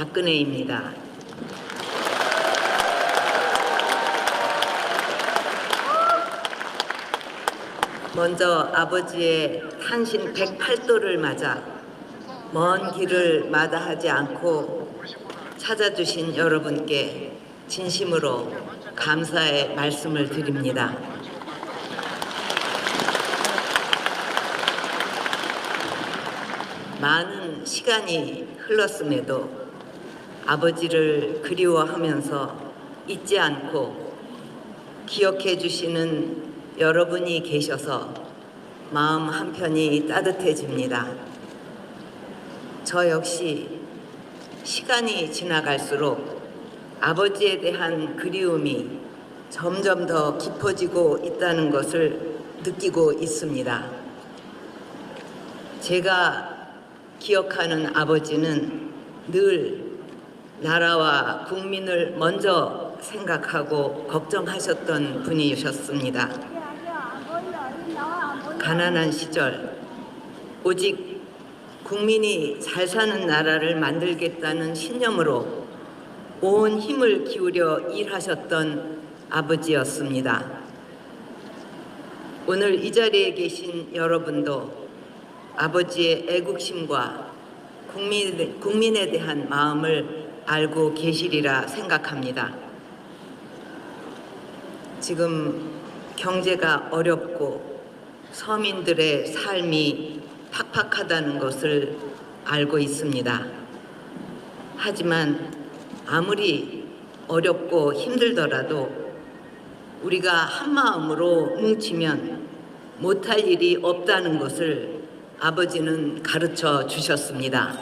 박근혜입니다. 먼저 아버지의 탄신 108도를 맞아 먼 길을 마다하지 않고 찾아주신 여러분께 진심으로 감사의 말씀을 드립니다. 많은 시간이 흘렀음에도 아버지를 그리워하면서 잊지 않고 기억해 주시는 여러분이 계셔서 마음 한편이 따뜻해집니다. 저 역시 시간이 지나갈수록 아버지에 대한 그리움이 점점 더 깊어지고 있다는 것을 느끼고 있습니다. 제가 기억하는 아버지는 늘 나라와 국민을 먼저 생각하고 걱정하셨던 분이셨습니다. 가난한 시절 오직 국민이 잘 사는 나라를 만들겠다는 신념으로 온 힘을 기울여 일하셨던 아버지였습니다. 오늘 이 자리에 계신 여러분도 아버지의 애국심과 국민, 국민에 대한 마음을 알고 계시리라 생각합니다. 지금 경제가 어렵고 서민들의 삶이 팍팍하다는 것을 알고 있습니다. 하지만 아무리 어렵고 힘들더라도 우리가 한 마음으로 뭉치면 못할 일이 없다는 것을 아버지는 가르쳐 주셨습니다.